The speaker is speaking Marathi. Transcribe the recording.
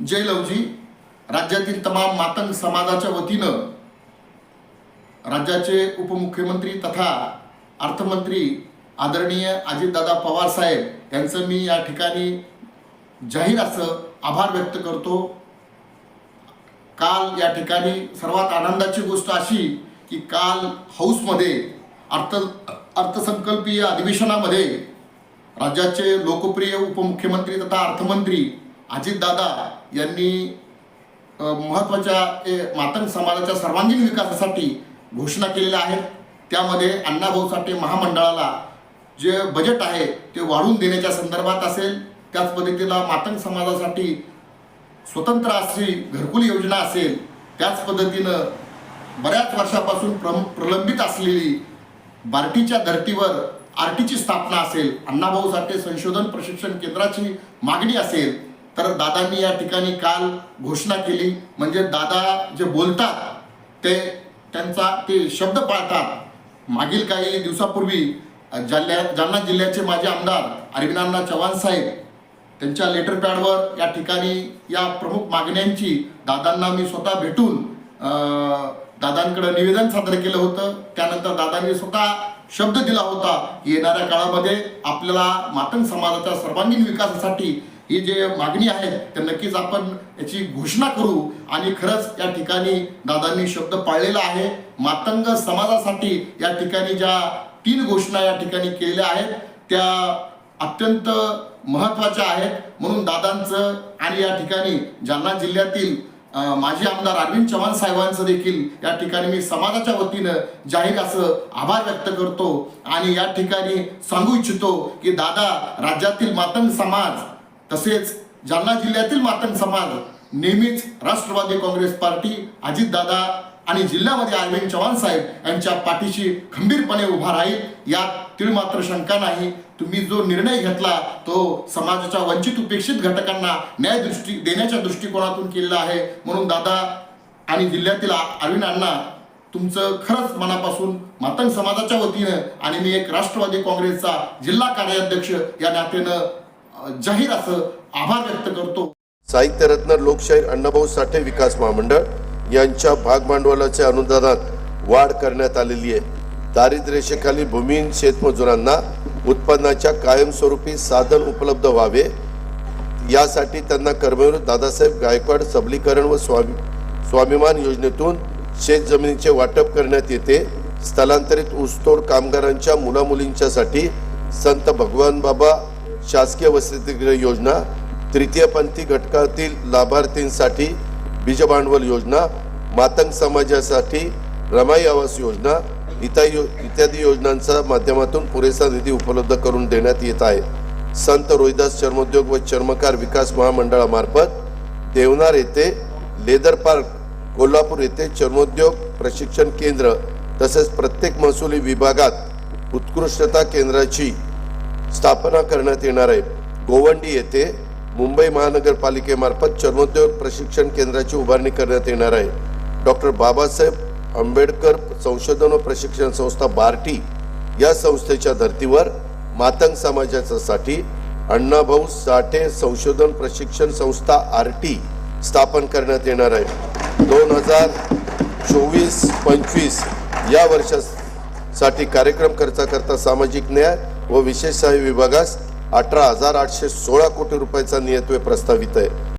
जय लवजी राज्यातील तमाम मातंग समाजाच्या वतीनं राज्याचे उपमुख्यमंत्री तथा अर्थमंत्री आदरणीय अजितदादा पवार साहेब यांचं मी या ठिकाणी जाहीर असं आभार व्यक्त करतो. काल या ठिकाणी सर्वात आनंदाची गोष्ट अशी की काल हाऊसमध्ये अर्थ अर्थसंकल्पीय अधिवेशनामध्ये राज्याचे लोकप्रिय उपमुख्यमंत्री तथा अर्थमंत्री अजितदादा यांनी महत्त्वाच्या मातंग समाजाच्या सर्वांगीण विकासासाठी घोषणा केलेल्या आहेत. त्यामध्ये अण्णाभाऊ साठे महामंडळाला जे बजेट आहे ते वाढवून देण्याच्या संदर्भात असेल त्याच पद्धतीला मातंग समाजासाठी स्वतंत्र अशी घरकुल योजना असेल त्याच पद्धतीनं बऱ्याच वर्षापासून प्र प्रलंबित असलेली बार्टीच्या धर्तीवर आर टीची स्थापना असेल अण्णाभाऊ साठे संशोधन प्रशिक्षण केंद्राची मागणी असेल तर दादांनी या ठिकाणी काल घोषणा केली. म्हणजे दादा जे बोलतात ते त्यांचा ते शब्द पाळतात. मागील काही दिवसापूर्वी अ, जालन्या जालना जिल्ह्याचे माजी आमदार अरविंदांना चव्हाण साहेब त्यांच्या लेटर पॅडवर या ठिकाणी या प्रमुख मागण्यांची दादांना मी स्वतः भेटून दादांकडे निवेदन सादर केलं होतं. त्यानंतर दादांनी स्वतः शब्द दिला होता येणाऱ्या काळामध्ये आपल्याला मातंग समाजाच्या सर्वांगीण विकासासाठी ही जे मागणी आहे ते नक्कीच आपण याची घोषणा करू. आणि खरंच या ठिकाणी दादांनी शब्द पाळलेला आहे. मातंग समाजासाठी या ठिकाणी ज्या तीन घोषणा या ठिकाणी केलेल्या आहेत त्या अत्यंत महत्त्वाच्या आहेत. म्हणून दादांचं आणि या ठिकाणी जालना जिल्ह्यातील माजी आमदार अरविंद चव्हाण साहेबांचं देखील या ठिकाणी मी समाजाच्या वतीनं जाहीर असं आभार व्यक्त करतो. आणि या ठिकाणी सांगू इच्छितो की दादा राज्यातील मातंग समाज तसेच जालना जिल्ह्यातील मातंग समाज नेहमीच राष्ट्रवादी काँग्रेस पार्टी अजितदादा आणि जिल्ह्यामध्ये अरविंद चव्हाण साहेब यांच्या पाठीशी खंबीरपणे उभा राहील यात तीळ मात्र शंका नाही. तुम्ही जो निर्णय घेतला तो समाजाच्या वंचित उपेक्षित घटकांना न्याय दृष्टी देण्याच्या दृष्टिकोनातून केलेला आहे. म्हणून दादा आणि जिल्ह्यातील अरविंद अण्णा तुमचं खरंच मनापासून मातंग समाजाच्या वतीनं आणि मी एक राष्ट्रवादी काँग्रेसचा जिल्हा कार्याध्यक्ष या नात्यानं जाहीर असं आभार व्यक्त करतो. साहित्यरत्न लोकशाहीर अण्णाभाऊ साठे विकास महामंडळ यांच्या भागभांडवलाच्या अनुदानात वाढ करण्यात आलेली आहे. दारिद्र्यरेषेखाली भूमिहीन शेतमजुरांना उत्पन्नाच्या कायमस्वरूपी साधन उपलब्ध व्हावे यासाठी त्यांना कर्मवीर दादासाहेब गायकवाड सबलीकरण व स्वामी स्वाभिमान योजनेतून शेतजमिनीचे वाटप करण्यात येते. स्थलांतरित ऊसतोड कामगारांच्या मुलामुलींच्यासाठी संत भगवान बाबा शासकीय वसतिगृह योजना तृतीयपंथी घटकातील लाभार्थींसाठी बीज भांडवल योजना मातंग समाजासाठी रमाई आवास योजना इत्यादी इत्यादी योजनांच्या माध्यमातून पुरेसा निधी उपलब्ध करून देण्यात येत आहे. संत रोहिदास चर्मोद्योग व चर्मकार विकास महामंडळामार्फत देवनार येथे लेदर पार्क कोल्हापूर येथे चर्मोद्योग प्रशिक्षण केंद्र तसेच प्रत्येक महसुली विभागात उत्कृष्टता केंद्राची स्थापना करण्यात येणार आहे. गोवंडी येथे मुंबई महानगरपालिकेमार्फत चर्मोद्योग प्रशिक्षण केंद्राची उभारणी करण्यात येणार आहे. डॉक्टर बाबासाहेब आंबेडकर संशोधन व प्रशिक्षण संस्था बार्टी या संस्थेच्या धर्तीवर मातंग समाजासाठी अण्णाभाऊ साठे संशोधन प्रशिक्षण संस्था आर टी स्थापन करण्यात येणार आहे. दोन हजार चोवीस पंचवीस या वर्षासाठी कार्यक्रम खर्चाकरता सामाजिक न्याय व विशेष सहाय्य विभागास अठरा हजार आठशे सोळा कोटी रुपयाचा नियतव्य प्रस्तावित आहे.